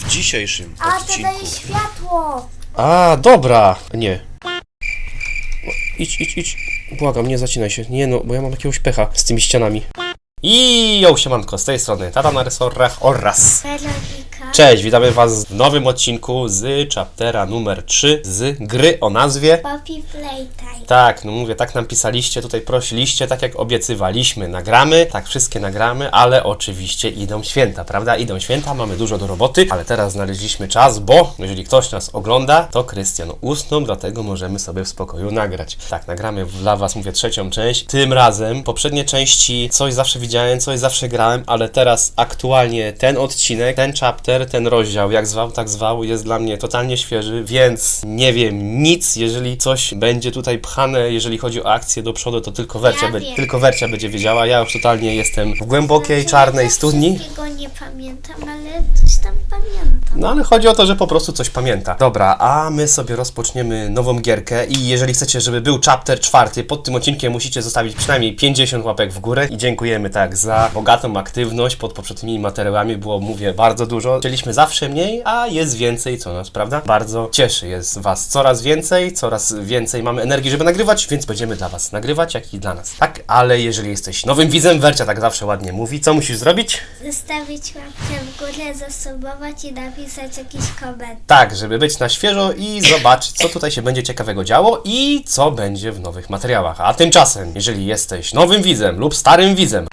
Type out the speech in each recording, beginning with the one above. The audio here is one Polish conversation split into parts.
W dzisiejszym A to odcinku. daje światło! A, dobra! Nie. O, Idź, idź, idź. Błagam, nie zacinaj się. Nie no, bo ja mam jakiegoś pecha z tymi ścianami. I ją siemanko, z tej strony Tata na resorach oraz... Weronika. Cześć, witamy was w nowym odcinku z chaptera numer 3 z gry o nazwie... Poppy Playtime. Tak, no mówię, tak nam pisaliście, tutaj prosiliście, tak jak obiecywaliśmy, nagramy, tak wszystkie nagramy, ale oczywiście idą święta, prawda? Idą święta, mamy dużo do roboty, ale teraz znaleźliśmy czas, bo jeżeli ktoś nas ogląda, to Krystian usnął, dlatego możemy sobie w spokoju nagrać. Tak, nagramy dla was, mówię, trzecią część. Tym razem, poprzednie części coś zawsze widziałem, coś zawsze grałem, ale teraz aktualnie ten odcinek, ten chapter, ten rozdział, jak zwał, tak zwał, jest dla mnie totalnie świeży, więc nie wiem nic, jeżeli coś będzie tutaj pchane, jeżeli chodzi o akcję do przodu, to tylko Wercia, Ja be- tylko Wercia będzie wiedziała. Ja już totalnie jestem w głębokiej, czarnej ja studni. Wszystkiego nie pamiętam, ale coś tam pamiętam. No ale chodzi o to, że po prostu coś pamięta. Dobra, a my sobie rozpoczniemy nową gierkę i jeżeli chcecie, żeby był chapter czwarty, pod tym odcinkiem musicie zostawić przynajmniej 50 łapek w górę i dziękujemy tak za bogatą aktywność pod poprzednimi materiałami, było mówię bardzo dużo. Chcieliśmy zawsze mniej, a jest więcej, co nas, prawda? Bardzo cieszy, jest was coraz więcej, coraz więcej mamy energii, żeby nagrywać, więc będziemy dla was nagrywać, jak i dla nas. Tak, ale jeżeli jesteś nowym widzem, Wercia tak zawsze ładnie mówi, co musisz zrobić? Zostawić łapkę w górę, zasubować i napisać jakiś komentarz. Tak, żeby być na świeżo i zobaczyć, co tutaj się będzie ciekawego działo i co będzie w nowych materiałach. A tymczasem, jeżeli jesteś nowym widzem lub starym widzem,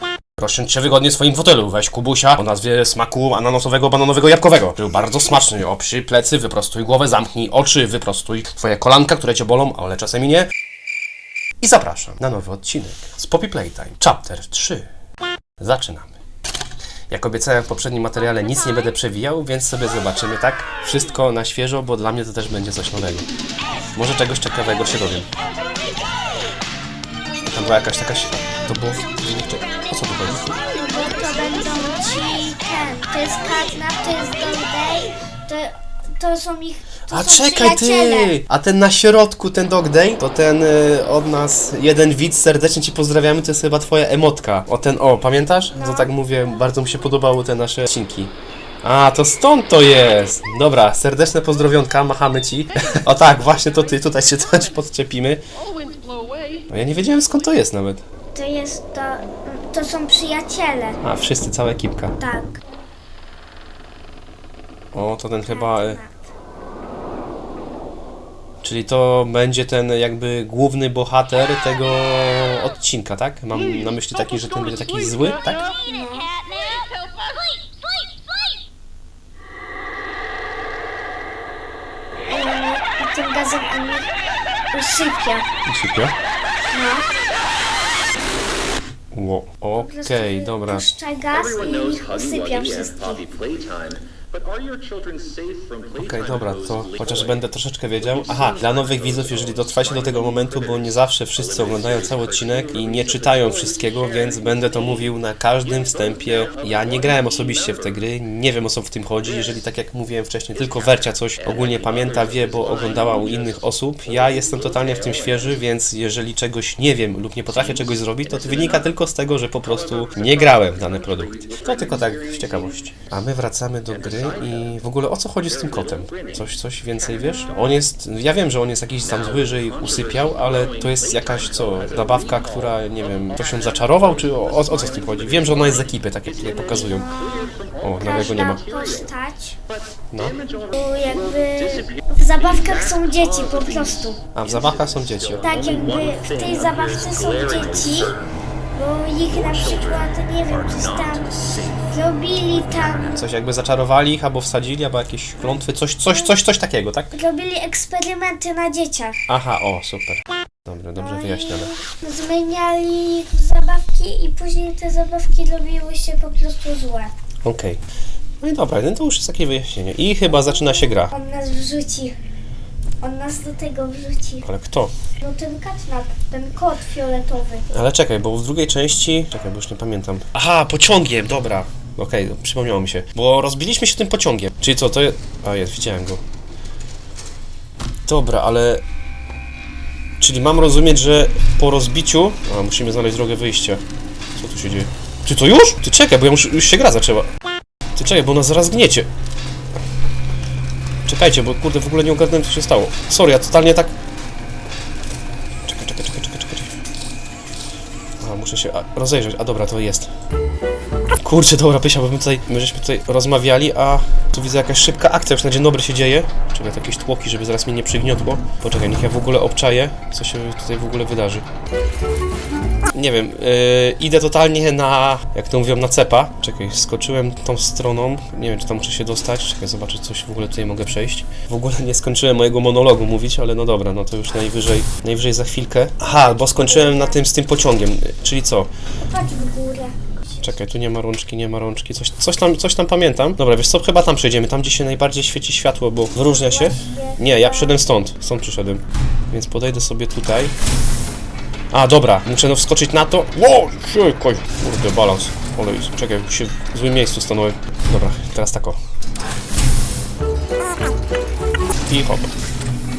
Rozsiądź się wygodnie w swoim fotelu, weź kubusia o nazwie smaku ananasowego, bananowego, jabłkowego. Był bardzo smaczny, oprzy plecy, wyprostuj głowę, zamknij oczy, wyprostuj twoje kolanka, które cię bolą, ale czasem i nie. I zapraszam na nowy odcinek z Poppy Playtime, chapter 3. Zaczynamy. Jak obiecałem w poprzednim materiale, nic nie będę przewijał, więc sobie zobaczymy, tak? Wszystko na świeżo, bo dla mnie to też będzie coś nowego. Może czegoś ciekawego się dowiem. Tam była jakaś taka... To było... co tu chodzi? No bo to będą ci ten. To jest Catnap, to jest to, to są ich. To A są czekaj przyjaciele. ty! A ten na środku, ten Dog Day, to ten y, od nas jeden widz, serdecznie Ci pozdrawiamy, to jest chyba Twoja emotka. O ten, o, pamiętasz? No. To tak mówię, bardzo mi się podobały te nasze odcinki. A, to stąd to jest! Dobra, serdeczne pozdrowionka, machamy Ci. o tak, właśnie to Ty, tutaj się też podczepimy. No ja nie wiedziałem skąd to jest nawet. To jest to. To są przyjaciele. A, wszyscy, cała ekipka. Tak. O, to ten chyba... y, Czyli to będzie ten jakby główny bohater tego odcinka, tak? Mam na myśli taki, że ten będzie taki zły, tak? I, tym gazem on usypia. No. Ło, okej, dobra. Everyone i and wszystkich. Okej, dobra, hosts to chociaż będę troszeczkę wiedział. Aha, dla nowych widzów, jeżeli dotrwacie do tego momentu, bo nie zawsze wszyscy oglądają cały odcinek i nie czytają wszystkiego, więc będę to mówił na każdym wstępie. Ja nie grałem osobiście w te gry, nie wiem o co w tym chodzi. Jeżeli tak jak mówiłem wcześniej, tylko Wercia coś ogólnie pamięta, wie, bo oglądała u innych osób. Ja jestem totalnie w tym świeży, więc jeżeli czegoś nie wiem lub nie potrafię czegoś zrobić, to to wynika tylko z tego, że po prostu nie grałem w dany produkt. To tylko tak z ciekawości. A my wracamy do gry i w ogóle o co chodzi z tym kotem? Coś, coś więcej wiesz? On jest, ja wiem, że on jest jakiś tam zły, że ich usypiał, ale to jest jakaś co, zabawka, która, nie wiem, ktoś ją zaczarował, czy o, o, o co z tym chodzi? Wiem, że ona jest z ekipy, tak jak tutaj pokazują. O, nowego nie ma. Postać. No. Bo jakby w zabawkach są dzieci po prostu. A w zabawkach są dzieci. Tak jakby w tej zabawce są dzieci, bo ich na przykład, nie wiem, coś tam robili tam, Coś jakby zaczarowali ich, albo wsadzili, albo jakieś klątwy, coś, coś, coś, coś takiego, tak? robili eksperymenty na dzieciach. Aha, o, super. Dobra, dobrze wyjaśnione. Zmieniali ich w zabawki i później te zabawki robiły się po prostu złe. Okej. No i dobra, no to już jest takie wyjaśnienie. I chyba zaczyna się gra. On nas wrzuci. On nas do tego wrzuci. Ale kto? No ten katnap, ten kot fioletowy. Ale czekaj, bo w drugiej części... Czekaj, bo już nie pamiętam. Aha, pociągiem, dobra. Okej, przypomniało mi się. Bo rozbiliśmy się tym pociągiem. Czyli co, to jest... A, jest, widziałem go. Dobra, ale... Czyli mam rozumieć, że po rozbiciu... A, musimy znaleźć drogę wyjścia. Co tu się dzieje? Ty to już? Ty czekaj, bo ja muszę, już się gra zaczęła. Ty czekaj, bo nas zaraz gniecie. Czekajcie, bo kurde, w ogóle nie ogarnąłem, co się stało. Sorry, ja totalnie tak... Czekaj, czekaj, czekaj, czekaj, czekaj. A, muszę się rozejrzeć. A dobra, to jest. Kurczę, dobra, Pysia, bo my tutaj, my żeśmy tutaj rozmawiali, a tu widzę jakaś szybka akcja, już na dzień dobry się dzieje. Czekaj, to jakieś tłoki, żeby zaraz mnie nie przygniotło. Poczekaj, niech ja w ogóle obczaję, co się tutaj w ogóle wydarzy. Nie wiem, yy, idę totalnie na, jak to mówią, na cepa. Czekaj, skoczyłem tą stroną, nie wiem, czy tam muszę się dostać. Czekaj, zobaczyć, coś w ogóle tutaj mogę przejść. W ogóle nie skończyłem mojego monologu mówić, ale no dobra, no to już najwyżej, najwyżej za chwilkę. Aha, bo skończyłem na tym, z tym pociągiem, czyli co? Chodź w górę. Czekaj, tu nie ma rączki, nie ma rączki, coś, coś, tam, coś tam pamiętam. Dobra, wiesz co, chyba tam przejdziemy, tam gdzie się najbardziej świeci światło, bo wyróżnia się. Nie, ja przyszedłem stąd, stąd przyszedłem. Więc podejdę sobie tutaj. A, dobra, muszę no wskoczyć na to. Wow, czekaj, kurde, balans. Olej, czekaj, się w złym miejscu stanąłem. Dobra, teraz tak o. I hop.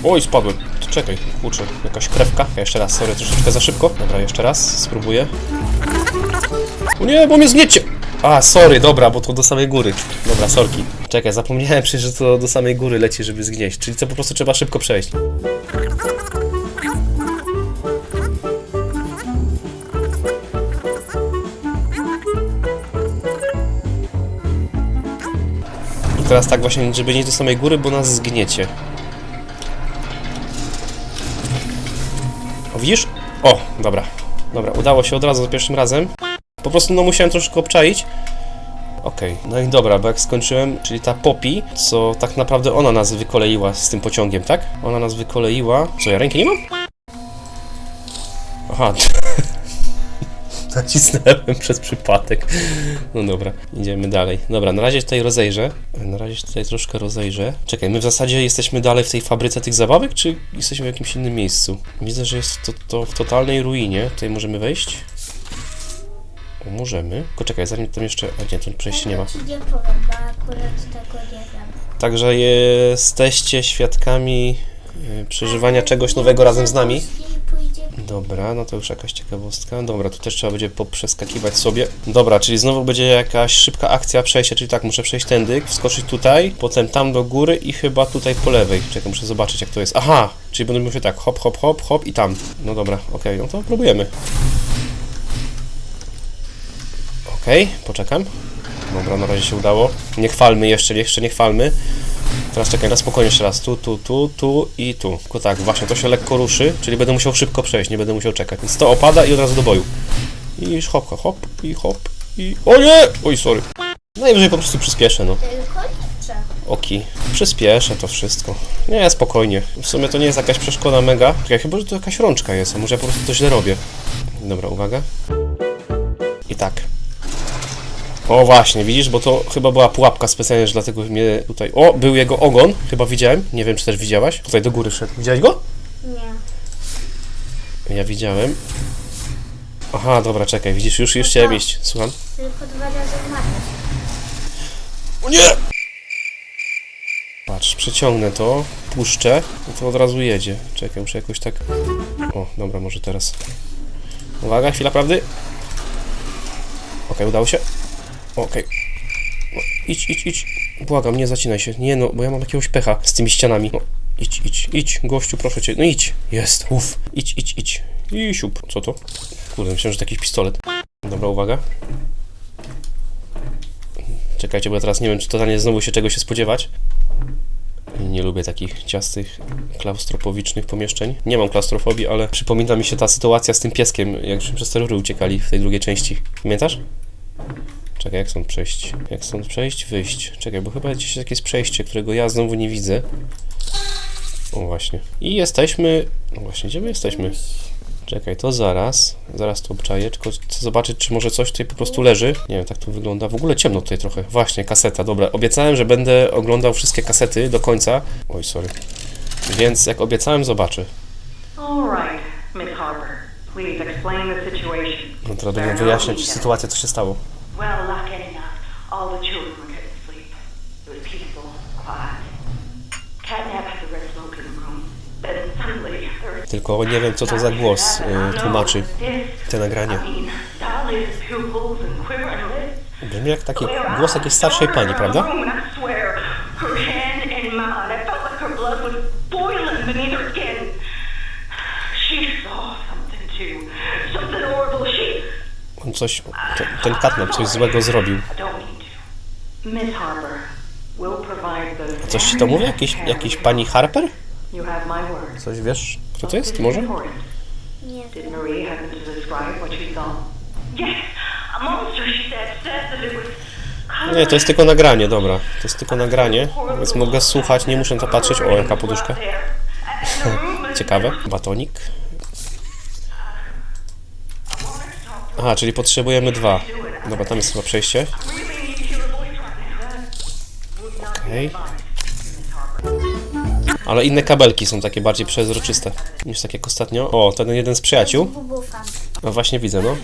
Oj, spadłem. Czekaj, kurczę, jakaś krewka. Ja jeszcze raz, sorry, troszeczkę za szybko. Dobra, jeszcze raz, spróbuję. O nie, bo mnie zgniecie! A, sorry, dobra, bo to do samej góry. Dobra, sorki. Czekaj, zapomniałem przecież, że to do samej góry leci, żeby zgnieść. Czyli to po prostu trzeba szybko przejść. Teraz tak właśnie, żeby nie do samej góry, bo nas zgniecie. O, widzisz? O, dobra. Dobra, udało się od razu za pierwszym razem. Po prostu no musiałem troszkę obczaić. Okej, no i dobra, bo jak skończyłem, czyli ta Poppy, co tak naprawdę ona nas wykoleiła z tym pociągiem, tak? Ona nas wykoleiła. Co, ja ręki nie mam? Aha. Nacisnąłem przez przypadek. No dobra, idziemy dalej. Dobra, na razie tutaj rozejrzę. Na razie tutaj troszkę rozejrzę. Czekaj, my w zasadzie jesteśmy dalej w tej fabryce tych zabawek, czy jesteśmy w jakimś innym miejscu? Widzę, że jest to, to w totalnej ruinie. Tutaj możemy wejść. O, możemy. Tylko czekaj, zanim tam jeszcze... A nie, tu przejścia nie ma. Ci nie powiem, bo akurat tego nie wiem. Także jesteście świadkami y, przeżywania czegoś nowego razem z nami. Dobra, no to już jakaś ciekawostka. Dobra, tu też trzeba będzie poprzeskakiwać sobie. Dobra, czyli znowu będzie jakaś szybka akcja przejścia, czyli tak, muszę przejść tędy, wskoczyć tutaj, potem tam do góry i chyba tutaj po lewej. Czekaj, muszę zobaczyć jak to jest. Aha, czyli będę musiał tak, hop, hop, hop, hop i tam. No dobra, okej, no to próbujemy. Okej, poczekam. Dobra, na razie się udało. Nie chwalmy jeszcze, jeszcze nie chwalmy. Teraz czekaj, na spokojnie jeszcze raz. Tu, tu, tu, tu i tu. Tylko tak, właśnie to się lekko ruszy, czyli będę musiał szybko przejść, nie będę musiał czekać. Więc to opada i od razu do boju. I już hop, hop, hop, i hop, i... O nie! Oj, sorry. Najwyżej po prostu przyspieszę, no. Oki. Przyspieszę to wszystko. Nie, spokojnie. W sumie to nie jest jakaś przeszkoda mega. Czekaj, chyba, że to jakaś rączka jest, a może ja po prostu to źle robię. Dobra, uwaga. I tak. O właśnie, widzisz, bo to chyba była pułapka specjalnie, że dlatego mnie tutaj... O, był jego ogon, chyba widziałem. Nie wiem, czy też widziałaś. Tutaj do góry szedł. Widziałeś go? Nie. Ja widziałem. Aha, dobra, czekaj, widzisz, już, już chciałem iść. Słucham? Tylko dwa razy umarłeś. O nie! Patrz, przeciągnę to, puszczę i to od razu jedzie. Czekaj, muszę jakoś tak... O, dobra, może teraz. Uwaga, chwila prawdy. Okej, udało się. Okej. No, idź, idź, idź. Błagam, nie zacinaj się. Nie no, bo ja mam jakiegoś pecha z tymi ścianami. No, idź, idź, idź, gościu, proszę cię. No idź. Jest, uff. Idź, idź, idź. I siup. Co to? Kurde, myślałem, że to jakiś pistolet. Dobra, uwaga. Czekajcie, bo ja teraz nie wiem, czy totalnie znowu się czego się spodziewać. Nie lubię takich ciastych, klaustrofobicznych pomieszczeń. Nie mam klaustrofobii, ale przypomina mi się ta sytuacja z tym pieskiem, jak żeśmy przez te rury uciekali w tej drugiej części. Pamiętasz? Czekaj, jak stąd przejść? Jak stąd przejść? Wyjść. Czekaj, bo chyba gdzieś jakieś przejście, którego ja znowu nie widzę. O, właśnie. I jesteśmy... No właśnie, gdzie my jesteśmy? Czekaj, to zaraz. Zaraz to obczaję, tylko chcę zobaczyć, czy może coś tutaj po prostu leży. Nie wiem, tak to wygląda. W ogóle ciemno tutaj trochę. Właśnie, kaseta, dobra. Obiecałem, że będę oglądał wszystkie kasety do końca. Oj, sorry. Więc jak obiecałem, zobaczę. No teraz będę wyjaśniać sytuację, co się stało. Well, getting up. All the children were getting sleep. It was peaceful, quiet. Catnap had the red smoke in the room. Tylko nie wiem, co to za głos y, tłumaczy te lips. Brzmi jak taki głos jakiejś starszej pani, prawda? Coś, ten, ten katnap coś złego zrobił. The. Coś ci to mówi? Jakiś, jakiś pani Harper? Coś wiesz, kto to jest? Może? Nie a. Nie, to jest tylko nagranie, dobra. To jest tylko nagranie, więc mogę słuchać, nie muszę to patrzeć. O, jaka poduszka. Ciekawe. Batonik. Aha, czyli potrzebujemy dwa. Dobra, tam jest chyba przejście. Okej. Ale inne kabelki są takie bardziej przezroczyste niż tak jak ostatnio. O, ten jeden z przyjaciół. No właśnie widzę, no.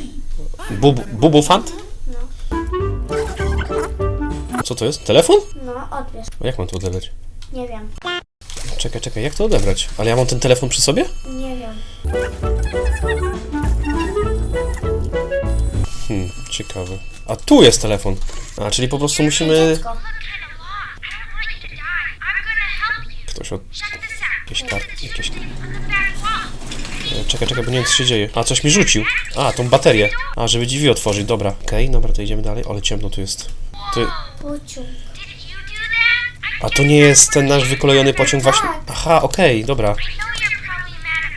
Bub, bubufant? Co to jest? Telefon? No, odbierz. Jak mam to odebrać? Nie wiem. Czekaj, czekaj, jak to odebrać? Ale ja mam ten telefon przy sobie? Nie wiem. Ciekawe. A tu jest telefon. A, czyli po prostu musimy... Ktoś od... Jakieś karty, jakieś... Czekaj, czekaj, bo nie wiem co się dzieje. A, coś mi rzucił. A, tą baterię. A, żeby drzwi otworzyć, dobra. Okej, dobra, to idziemy dalej. Ale ciemno tu jest. Ty... A to nie jest ten nasz wykolejony pociąg właśnie... Aha, okej, dobra.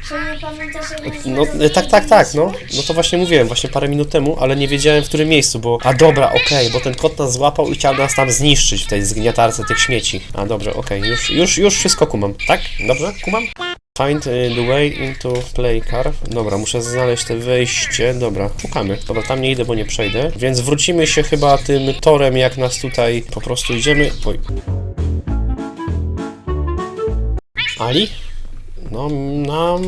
Czy nie pamiętasz, jak No, e, tak, tak, tak, no. No to właśnie mówiłem, właśnie parę minut temu, ale nie wiedziałem w którym miejscu, bo... A dobra, okej, bo ten kot nas złapał i chciał nas tam zniszczyć w tej zgniatarce tych śmieci. A dobrze, okej, już, już, już wszystko kumam. Tak? Dobrze? Kumam? Find y, the way into play car. Dobra, muszę znaleźć te wejście. Dobra, szukamy. Dobra, tam nie idę, bo nie przejdę. Więc wrócimy się chyba tym torem, jak nas tutaj po prostu idziemy. Oj. Ali? No, nam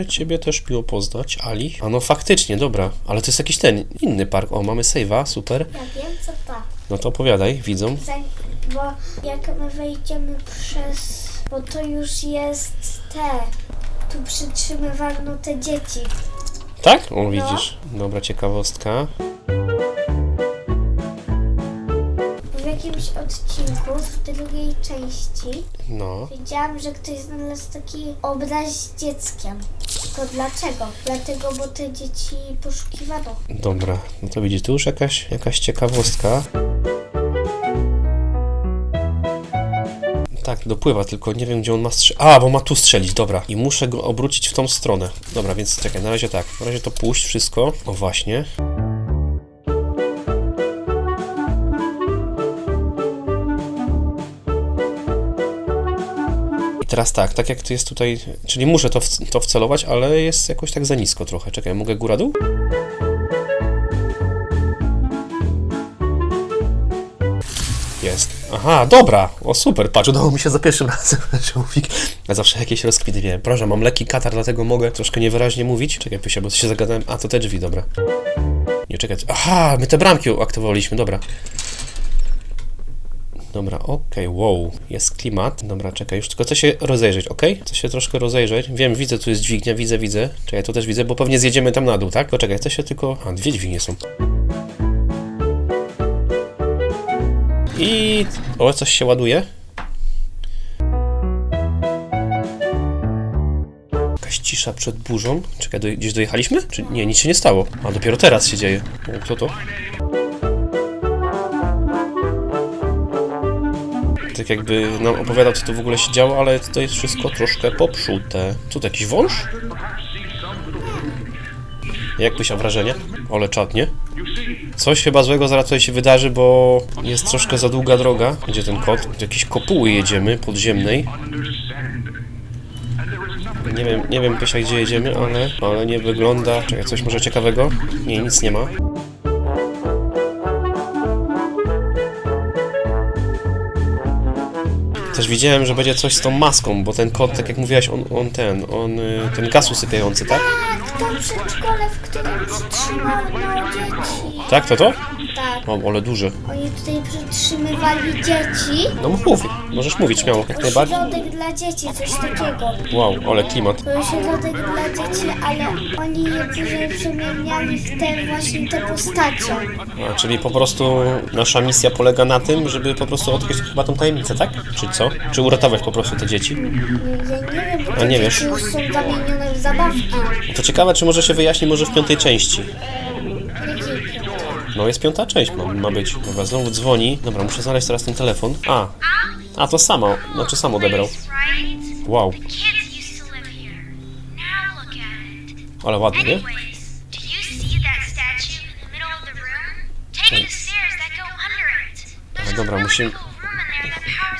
e, ciebie też miło poznać, Ali. A no faktycznie, dobra. Ale to jest jakiś ten, inny park. O, mamy save'a, super. Ja wiem, co to. No to opowiadaj, widzą. Bo jak my wejdziemy przez... Bo to już jest te... Tu przytrzymywano te dzieci. Tak? O, widzisz. Dobra, ciekawostka. Jakimś odcinku, w drugiej części, No. widziałam, że ktoś znalazł taki obraz z dzieckiem. Tylko dlaczego? Dlatego, bo te dzieci poszukiwano. Dobra, no to widzisz, tu już jakaś, jakaś ciekawostka. Tak, dopływa, tylko nie wiem, gdzie on ma strzelić. A, bo ma tu strzelić, dobra. I muszę go obrócić w tą stronę. Dobra, więc czekaj, na razie tak. Na razie to puść wszystko. O, właśnie. Teraz tak, tak jak to jest tutaj, czyli muszę to, w, to wcelować, ale jest jakoś tak za nisko trochę. Czekaj, mogę góra-dół? Jest. Aha, dobra. O super, patrz, udało mi się za pierwszym razem. Żółwik. Ja zawsze jakieś rozkwity miałem. Proszę, mam lekki katar, dlatego mogę troszkę niewyraźnie mówić. Czekaj, Pysia, bo się zagadałem. A, to te drzwi, dobra. Nie, czekaj. Aha, my te bramki aktywowaliśmy, dobra. Dobra, okej, wow, jest klimat. Dobra, czekaj, już tylko chcę się rozejrzeć, okej? Chcę się troszkę rozejrzeć. Wiem, widzę, tu jest dźwignia, widzę, widzę. Czekaj, to też widzę, bo pewnie zjedziemy tam na dół, tak? Poczekaj, chcę się tylko... A, dwie dźwignie są. I... O, coś się ładuje. Jakaś cisza przed burzą. Czekaj, do, gdzieś dojechaliśmy? Czy nie, nic się nie stało. A dopiero teraz się dzieje. O, kto to? Tak jakby nam opowiadał, co tu w ogóle się działo, ale to jest wszystko troszkę popsute. Co to, jakiś wąż? Jak Pysia wrażenie? Ole czatnie. Coś chyba złego zaraz tutaj się wydarzy, bo jest troszkę za długa droga. Gdzie ten kot? Do jakiejś kopuły jedziemy, podziemnej. Nie wiem, nie wiem Pysia gdzie jedziemy, ale, ale nie wygląda... Czekaj, coś może ciekawego? Nie, nic nie ma. Też widziałem, że będzie coś z tą maską, bo ten kot, tak jak mówiłaś, on, on ten, on, y, ten gaz usypiający, tak? Tak, to przedszkole, w którym przytrzymano dzieci. Tak, to to? Tak. O, ale duży. Oni tutaj przytrzymywali dzieci. No mów, możesz mówić śmiało, jak najbardziej. Ośrodek dla dzieci, coś takiego. Wow, ale klimat. To ośrodek dla dzieci, ale oni je później przemieniali w te właśnie te postacie. A, czyli po prostu nasza misja polega na tym, żeby po prostu odkryć chyba tą tajemnicę, tak? Czy co? Czy uratować po prostu te dzieci? Ja nie wiem, bo A te nie dzieci wiesz? już są zamienione w zabawki. To ciekawe, czy może się wyjaśni może w piątej części. No jest piąta część, ma, ma być. Dobra, znowu dzwoni. Dobra, muszę znaleźć teraz ten telefon. A, a to samo, znaczy sam odebrał. Wow, ale ładnie, dobra, musimy...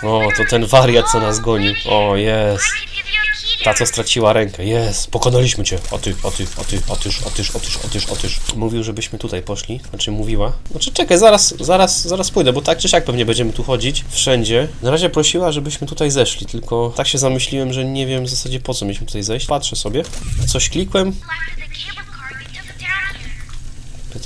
O, to ten wariat, co nas gonił. O, jest. Ta, co straciła rękę. Jest, pokonaliśmy cię. A ty, a ty, a ty, a tyż, tyż. Mówił, żebyśmy tutaj poszli. Znaczy, mówiła. Znaczy, czekaj, zaraz, zaraz, zaraz pójdę, bo tak czy siak pewnie będziemy tu chodzić. Wszędzie. Na razie prosiła, żebyśmy tutaj zeszli, tylko tak się zamyśliłem, że nie wiem w zasadzie po co mieliśmy tutaj zejść. Patrzę sobie. Coś klikłem.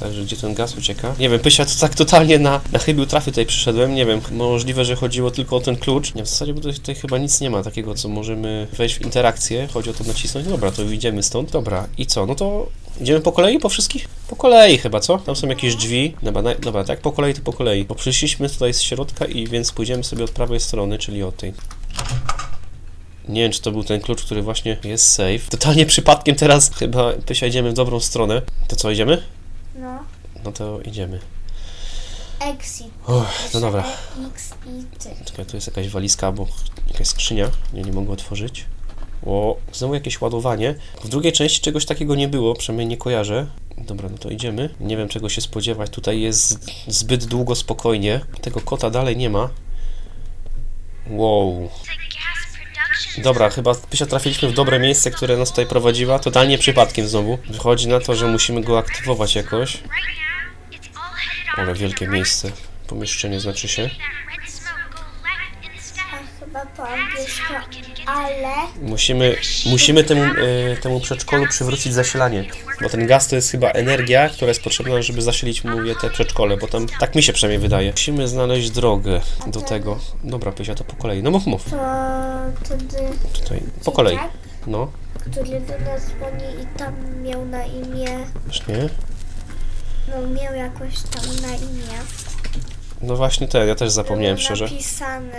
Here. Pyta, że gdzie ten gaz ucieka. Nie wiem, Pysia to tak totalnie na, na chybił trafy tutaj przyszedłem. Nie wiem, możliwe, że chodziło tylko o ten klucz. Nie, w zasadzie tutaj, tutaj chyba nic nie ma takiego, co możemy wejść w interakcję. Chodzi o to nacisnąć. Dobra, to idziemy stąd. Dobra, i co? No to idziemy po kolei po wszystkich? Po kolei chyba, co? Tam są jakieś drzwi. Dobra, na, dobra tak po kolei to po kolei. Bo przyszliśmy tutaj z środka i więc pójdziemy sobie od prawej strony, czyli od tej. Nie wiem, czy to był ten klucz, który właśnie jest safe. Totalnie przypadkiem teraz chyba idziemy w dobrą stronę. To co, idziemy? No. No to idziemy. Exit. Uff, no dobra. X i ty. Czekaj, tu jest jakaś walizka albo jakaś skrzynia. Nie, nie mogę otworzyć. O, znowu jakieś ładowanie. W drugiej części czegoś takiego nie było, przynajmniej nie kojarzę. Dobra, no to idziemy. Nie wiem czego się spodziewać. Tutaj jest zbyt długo spokojnie. Tego kota dalej nie ma. Wow. Dobra, chyba Pysia trafiliśmy w dobre miejsce, które nas tutaj prowadziła. Totalnie przypadkiem znowu. Wychodzi na to, że musimy go aktywować jakoś. Ale wielkie miejsce. Pomieszczenie znaczy się. Chyba po angielsku, ale Musimy, musimy temu, e, temu przedszkolu przywrócić zasilanie, bo ten gaz to jest chyba energia, która jest potrzebna, żeby zasilić, mówię, te przedszkole, bo tam, tak mi się przynajmniej wydaje. Musimy znaleźć drogę do tego. Dobra, Pysia, to po kolei. No mów, mów. to wtedy Tutaj, po kolei. dzieciak, No, który do nas dzwoni i tam miał na imię, właśnie. no miał jakoś tam na imię. No właśnie ten, ja też zapomniałem Było szczerze. napisane.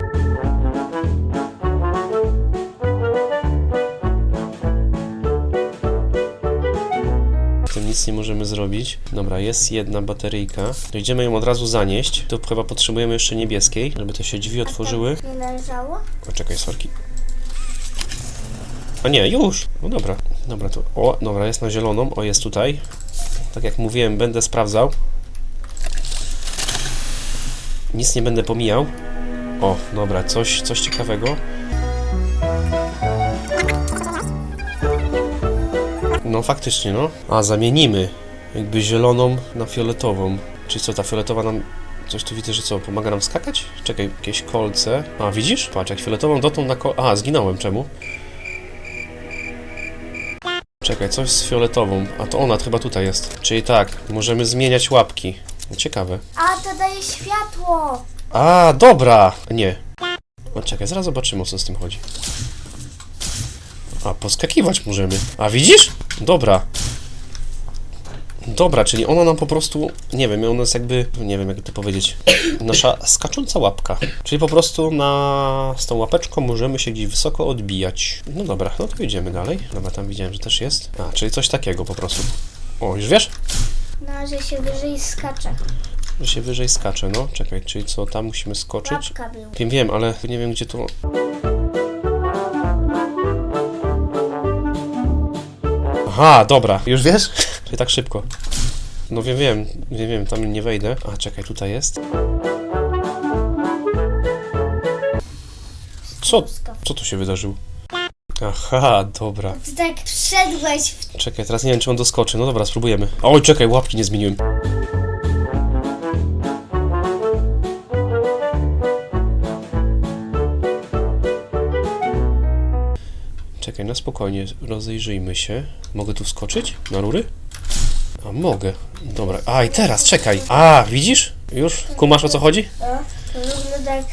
Z tym nic nie możemy zrobić. Dobra, jest jedna bateryjka. To idziemy ją od razu zanieść. Tu chyba potrzebujemy jeszcze niebieskiej, żeby te się drzwi otworzyły. Nie leżało? O, czekaj, sorki. A nie, już! No dobra. Dobra, to. O, dobra, jest na zieloną. O, jest tutaj. Tak jak mówiłem, będę sprawdzał. Nic nie będę pomijał. O, dobra, coś, coś ciekawego. No faktycznie, no. A, zamienimy jakby zieloną na fioletową. Czyli co, ta fioletowa nam... Coś tu widzę, że co, pomaga nam skakać? Czekaj, jakieś kolce. A, widzisz? Patrz, jak fioletową dotąd na kol... A, zginąłem, czemu? Czekaj, coś z fioletową. A to ona chyba tutaj jest. Czyli tak, możemy zmieniać łapki. Ciekawe. A, to daje światło! A, dobra! Nie. No czekaj, zaraz zobaczymy o co z tym chodzi. A, poskakiwać możemy. A widzisz? Dobra. Dobra, czyli ona nam po prostu, nie wiem, ona jest jakby, nie wiem jak to powiedzieć, nasza skacząca łapka. Czyli po prostu na, z tą łapeczką możemy się gdzieś wysoko odbijać. No dobra, no to idziemy dalej. Dobra, tam widziałem, że też jest. A, czyli coś takiego po prostu. O, już wiesz? No, że się wyżej skacze. Że się wyżej skacze, no. Czekaj, czyli co, tam musimy skoczyć? Łapka. Wiem, wiem, ale nie wiem gdzie tu. Aha, dobra, już wiesz? Czyli tak szybko. No wiem, wiem, wiem, wiem, tam nie wejdę. A czekaj, tutaj jest. Co? Co tu się wydarzyło? Aha, dobra. Ty tak wszedłeś w Czekaj, teraz nie wiem, czy on doskoczy. No dobra, spróbujemy. Oj, czekaj, łapki nie zmieniłem. Czekaj, na spokojnie, rozejrzyjmy się. Mogę tu wskoczyć? Na rury? A mogę. Dobra. A i teraz, czekaj. A, widzisz? Już? Kumasz o co chodzi? O, to wygląda jak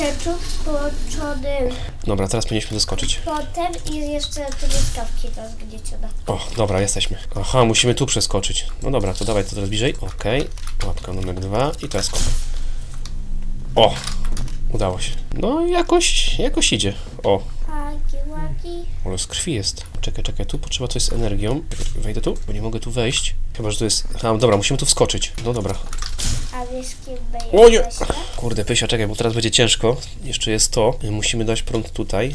ketchup połączony Dobra, teraz powinniśmy doskoczyć. potem i jeszcze truskawki rozgniecione. O, dobra, jesteśmy. Aha, musimy tu przeskoczyć. No dobra, to dawaj to teraz bliżej. Okej. Łapka numer dwa i teraz skok. O! Udało się. No jakoś, jakoś idzie. O, Agi, łagi. ale z krwi jest. Czekaj, czekaj, tu potrzeba coś z energią. Wejdę tu, bo nie mogę tu wejść. Chyba, że to jest... A, dobra, musimy tu wskoczyć. No dobra. Wiesz kim O nie! Kurde, Pysia, czekaj, bo teraz będzie ciężko. Jeszcze jest to. Musimy dać prąd tutaj.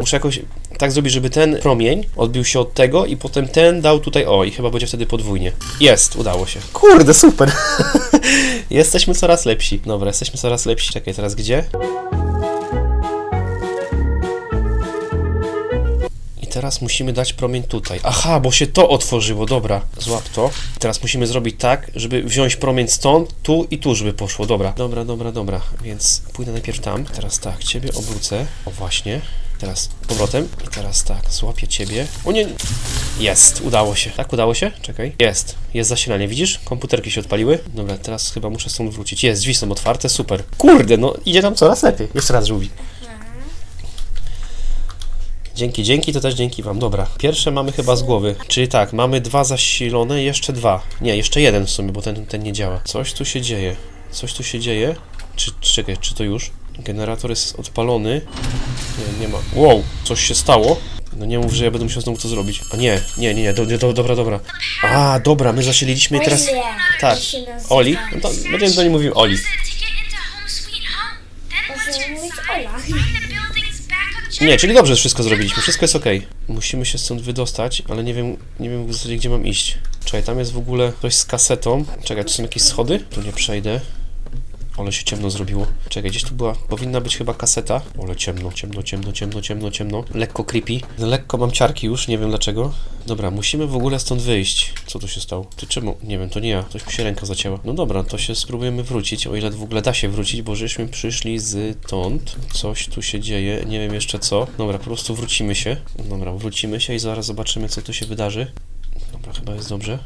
Muszę jakoś tak zrobić, żeby ten promień odbił się od tego i potem ten dał tutaj, o i chyba będzie wtedy podwójnie. Jest, udało się. Kurde, super. jesteśmy coraz lepsi. Dobra, jesteśmy coraz lepsi. Czekaj, teraz gdzie? I teraz musimy dać promień tutaj. Aha, bo się to otworzyło, dobra. Złap to. Teraz musimy zrobić tak, żeby wziąć promień stąd, tu i tu, żeby poszło. Dobra, dobra, dobra, dobra. Więc pójdę najpierw tam. Teraz tak, ciebie obrócę. O właśnie. Teraz powrotem. I teraz tak, złapię ciebie. O nie! Jest, udało się. Tak, udało się? Czekaj. Jest, jest zasilanie, widzisz? Komputerki się odpaliły. Dobra, teraz chyba muszę stąd wrócić. Jest, drzwi są otwarte, super. Kurde, no idzie nam coraz lepiej. Jeszcze raz żółwi. Dzięki, dzięki, to też dzięki wam. Dobra, pierwsze mamy chyba z głowy. Czyli tak, mamy dwa zasilone, jeszcze dwa. Nie, jeszcze jeden w sumie, bo ten, ten nie działa. Coś tu się dzieje. Coś tu się dzieje. Czy, czekaj, czy to już? Generator jest odpalony. Nie, nie ma. Wow, coś się stało. No nie mów, że ja będę musiał znowu to zrobić. A nie, nie, nie, nie, do, do, dobra, dobra. A, dobra, my zasililiśmy i teraz... Tak. Oli? No to będziemy do niej mówił Oli. Nie, czyli dobrze że wszystko zrobiliśmy, wszystko jest ok. Musimy się stąd wydostać, ale nie wiem, nie wiem w zasadzie gdzie mam iść. Czekaj, tam jest w ogóle coś z kasetą. Czekaj, tu są jakieś schody? Tu nie przejdę. Ale się ciemno zrobiło. Czekaj, gdzieś tu była, powinna być chyba kaseta. Ale ciemno, ciemno, ciemno, ciemno, ciemno, ciemno. Lekko creepy. Lekko mam ciarki już, nie wiem dlaczego. Dobra, musimy w ogóle stąd wyjść. Co tu się stało? Ty czemu? Nie wiem, to nie ja. Coś mi się ręka zacięła. No dobra, to się spróbujemy wrócić, o ile w ogóle da się wrócić, bo żeśmy przyszli z tąd. Coś tu się dzieje, nie wiem jeszcze co. Dobra, po prostu wrócimy się. Dobra, wrócimy się i zaraz zobaczymy, co tu się wydarzy. Dobra, chyba jest dobrze.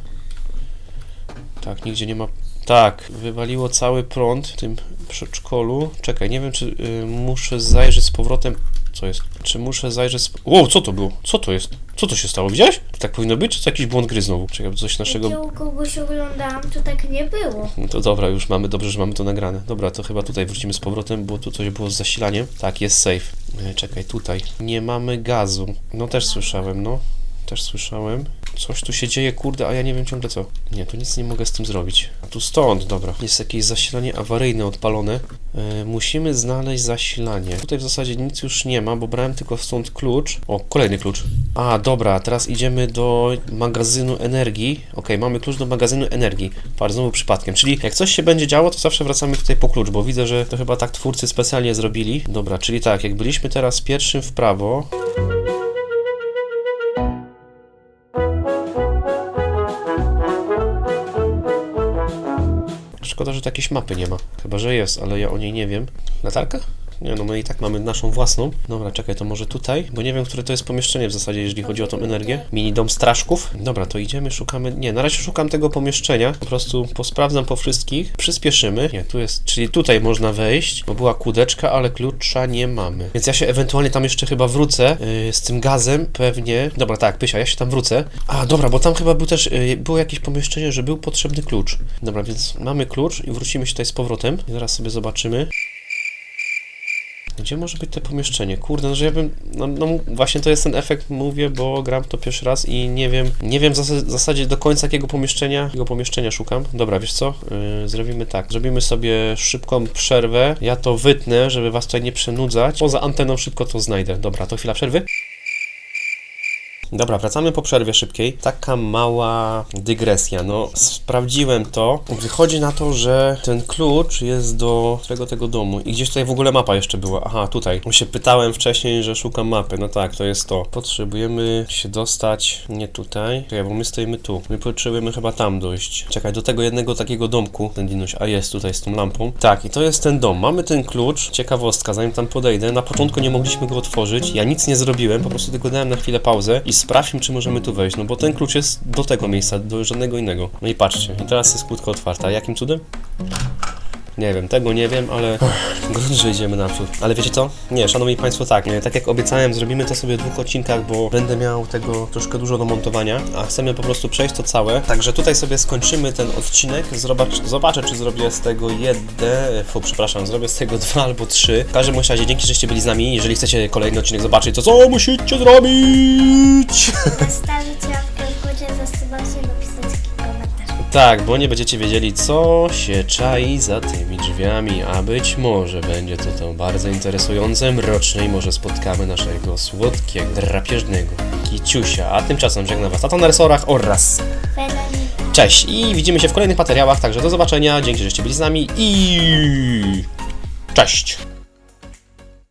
Tak, nigdzie nie ma tak, wywaliło cały prąd w tym przedszkolu. Czekaj, nie wiem, czy y, muszę zajrzeć z powrotem. Co jest? Czy muszę zajrzeć z... Wow, co to było? Co to jest? Co to się stało? Widziałeś? To tak powinno być, czy to jakiś błąd gry znowu? Czekaj, bo coś naszego... Ja u kogoś oglądałam, to tak nie było. No to dobra, już mamy, dobrze, że mamy to nagrane. Dobra, to chyba tutaj wrócimy z powrotem, bo tu coś było z zasilaniem. Tak, jest safe. E, Czekaj, tutaj. Nie mamy gazu. No też słyszałem, no. Też słyszałem. Coś tu się dzieje, kurde, a ja nie wiem ciągle co. Nie, tu nic nie mogę z tym zrobić. A tu stąd, dobra. Jest jakieś zasilanie awaryjne odpalone. E, musimy znaleźć zasilanie. Tutaj w zasadzie nic już nie ma, bo brałem tylko stąd klucz. O, kolejny klucz. A, dobra, teraz idziemy do magazynu energii. Okej, mamy klucz do magazynu energii. Par znowu przypadkiem. Czyli jak coś się będzie działo, to zawsze wracamy tutaj po klucz, bo widzę, że to chyba tak twórcy specjalnie zrobili. Dobra, czyli tak, jak byliśmy teraz pierwszym w prawo, Szkoda, że tu jakiejś mapy nie ma. Chyba, że jest, ale ja o niej nie wiem. Latarka? Nie, no my i tak mamy naszą własną. Dobra, czekaj, to może tutaj? Bo nie wiem, które to jest pomieszczenie w zasadzie, jeżeli chodzi o tą energię. Mini dom straszków. Dobra, to idziemy, szukamy... Nie, na razie szukam tego pomieszczenia. Po prostu posprawdzam po wszystkich. Przyspieszymy. Nie, tu jest... Czyli tutaj można wejść, bo była kłódeczka, ale klucza nie mamy. Więc ja się ewentualnie tam jeszcze chyba wrócę yy, z tym gazem, pewnie. Dobra, tak, Pysia, ja się tam wrócę. A, dobra, bo tam chyba był też... Yy, było jakieś pomieszczenie, że był potrzebny klucz. Dobra, więc mamy klucz i wrócimy się tutaj z powrotem. I zaraz sobie zobaczymy. Gdzie może być to pomieszczenie? Kurde, no że ja bym. No, no właśnie to jest ten efekt, mówię, bo gram to pierwszy raz i nie wiem. Nie wiem w zas- w zasadzie do końca jakiego pomieszczenia. Jakiego pomieszczenia szukam. Dobra, wiesz co? Yy, zrobimy tak. Zrobimy sobie szybką przerwę. Ja to wytnę, żeby was tutaj nie przenudzać. Poza anteną szybko to znajdę. Dobra, to chwila przerwy. Dobra, wracamy po przerwie szybkiej. Taka mała dygresja. No, sprawdziłem to. Wychodzi na to, że ten klucz jest do tego tego domu. I gdzieś tutaj w ogóle mapa jeszcze była. Aha, tutaj. Się pytałem wcześniej, że szukam mapy. No tak, to jest to. Potrzebujemy się dostać nie tutaj. Czekaj, bo my stoimy tu. My potrzebujemy chyba tam dojść. Czekaj, do tego jednego takiego domku. Ten dinuś, a jest tutaj z tą lampą. Tak, i to jest ten dom. Mamy ten klucz. Ciekawostka, zanim tam podejdę. Na początku nie mogliśmy go otworzyć. Ja nic nie zrobiłem, po prostu tylko dałem na chwilę pauzę i sprawdźmy, czy możemy tu wejść. No bo ten klucz jest do tego miejsca, do żadnego innego. No i patrzcie, i teraz jest kłódka otwarta. Jakim cudem? Nie wiem, tego nie wiem, ale grunt, że idziemy naprzód. Ale wiecie co? Nie, szanowni państwo, tak, nie, tak jak obiecałem, zrobimy to sobie w dwóch odcinkach, bo będę miał tego troszkę dużo do montowania, a chcemy po prostu przejść to całe. Także tutaj sobie skończymy ten odcinek, zobacz, zobaczę, czy zrobię z tego jedne, fu, przepraszam, zrobię z tego dwa albo trzy. W każdym razie, dzięki, żeście byli z nami. Jeżeli chcecie kolejny odcinek zobaczyć, to co musicie zrobić? Zostawić Tak, bo nie będziecie wiedzieli, co się czai za tymi drzwiami, a być może będzie to to bardzo interesujące, mroczne i może spotkamy naszego słodkiego, drapieżnego kiciusia. A tymczasem żegna was na resorach oraz cześć i widzimy się w kolejnych materiałach, także do zobaczenia, dzięki, żeście byli z nami i cześć!